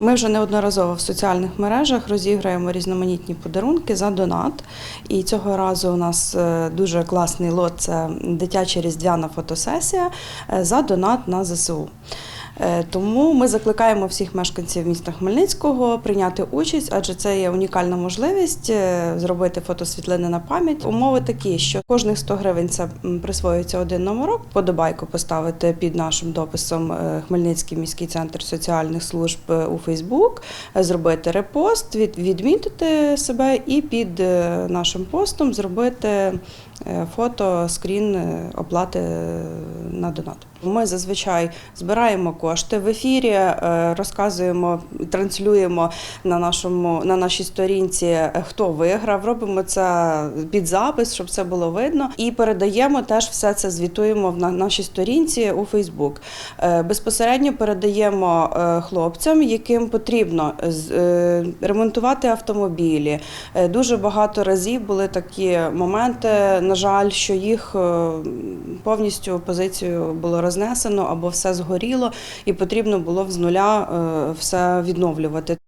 Ми вже неодноразово в соціальних мережах розіграємо різноманітні подарунки за донат. І цього разу у нас е, дуже класний лот це дитяча різдвяна фотосесія е, за донат на ЗСУ. Е, Тому ми закликаємо всіх мешканців міста Хмельницького прийняти участь, адже це є унікальна можливість е, зробити фотосвітлини на пам'ять. Умови такі, що кожних 100 гривень це присвоюється один номерок. Подобайку поставити під нашим дописом е, Хмельницький міський центр соціальних служб у Фейсбук, зробити репост, від- відмітити себе і під нашим постом зробити фото, скрін оплати на донат. Ми зазвичай збираємо кошти в ефірі, е, розказуємо, транслюємо на нашому на нашій сторінці, е, хто виграв. Робимо це під запис, щоб це було видно, і передаємо теж все це. Звітуємо на нашій сторінці у Фейсбук. Е, Безпосередньо передаємо хлопцям, яким потрібно ремонтувати автомобілі. Дуже багато разів були такі моменти, на жаль, що їх повністю позицію було рознесено або все згоріло, і потрібно було з нуля е, все відновлювати.